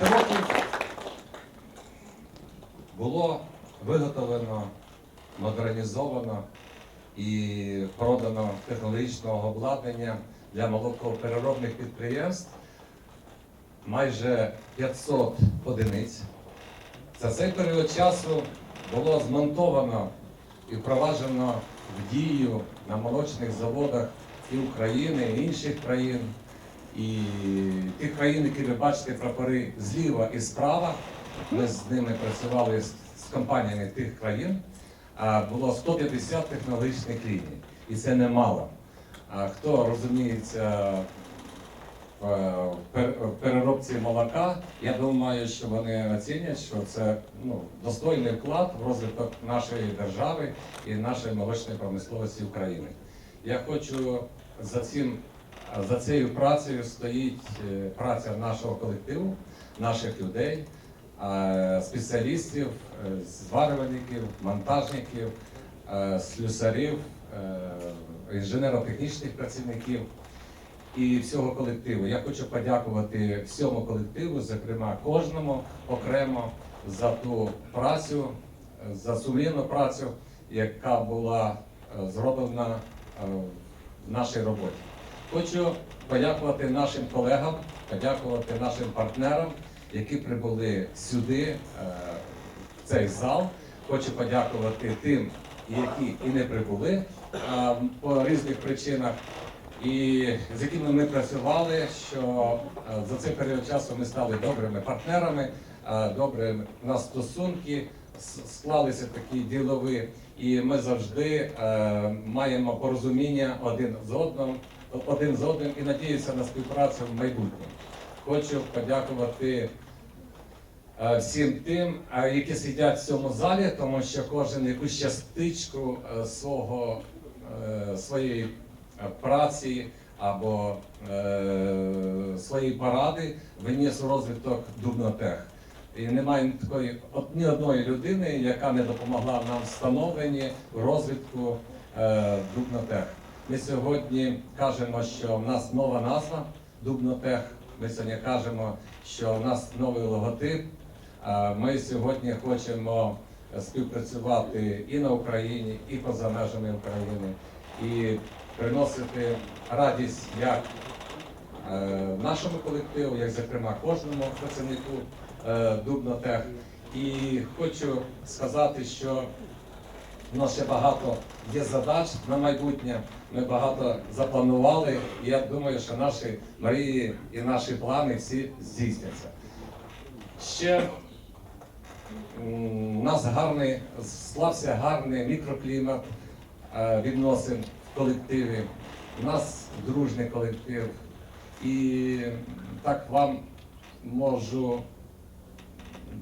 10 років було виготовлено, модернізовано і продано технологічного обладнання для молокопереробних підприємств майже 500 одиниць. За цей період часу було змонтовано і впроваджено в дію на молочних заводах і України, і інших країн. І ті країни, які ви бачите прапори зліва і справа, ми з ними працювали з, компаніями тих країн. Було 150 технологічних ліній, і це немало. Хто розуміється е, в переробці молока, я думаю, що вони оцінять, що це ну, достойний вклад в розвиток нашої держави і нашої молочної промисловості України. Я хочу за цим за цією працею стоїть е, праця нашого колективу, наших людей, спеціалістів, е, зварювальників, монтажників, е, слюсарів, інженерно-технічних працівників і всього колективу. Я хочу подякувати всьому колективу, зокрема кожному окремо за ту працю, за сумлінну працю, яка була зроблена в нашій роботі. Хочу подякувати нашим колегам, подякувати нашим партнерам, які прибули сюди, е, в цей зал. Хочу подякувати тим, які і не прибули е, по різних причинах, і з якими ми працювали, що е, за цей період часу ми стали добрими партнерами, добрі у нас стосунки склалися такі ділові, і ми завжди е, маємо порозуміння один з одним, один з одним і надіюся на співпрацю в майбутньому. Хочу подякувати е, всім тим, е, які сидять в цьому залі, тому що кожен якусь частичку е, свого своєї праці або своєї поради виніс у розвиток Дубнотех. І немає такої ні одної людини, яка не допомогла нам в становленні розвитку е, Дубнотех. Ми сьогодні кажемо, що в нас нова назва Дубнотех. Ми сьогодні кажемо, що в нас новий логотип. Е, Ми сьогодні хочемо співпрацювати і на Україні, і поза межами України, і приносити радість як е, нашому колективу, як зокрема кожному працівнику Дубнотех. І хочу сказати, що у нас ще багато є задач на майбутнє. Ми багато запланували, і я думаю, що наші мрії і наші плани всі здійсняться. Ще у нас гарний, склався гарний мікроклімат е, відносин в колективі. У нас дружний колектив. І так вам можу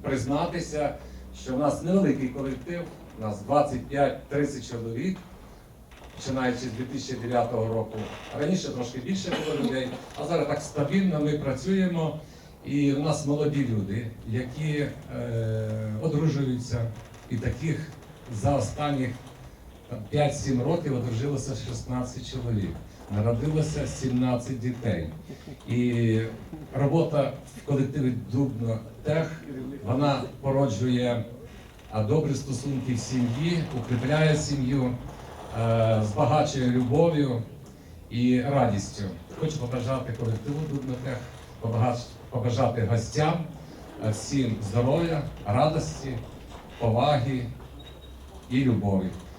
признатися, що в нас невеликий колектив, у нас 25-30 чоловік, починаючи з 2009 року. Раніше трошки більше було людей, а зараз так стабільно ми працюємо. І в нас молоді люди, які е, одружуються, і таких за останніх 5-7 років одружилося 16 чоловік. Народилося 17 дітей. І робота в колективі Дубно Тех вона породжує добрі стосунки в сім'ї, укріпляє сім'ю, е, збагачує любов'ю і радістю. Хочу побажати колективу Дубнотех, побажати гостям е, всім здоров'я, радості, поваги і любові.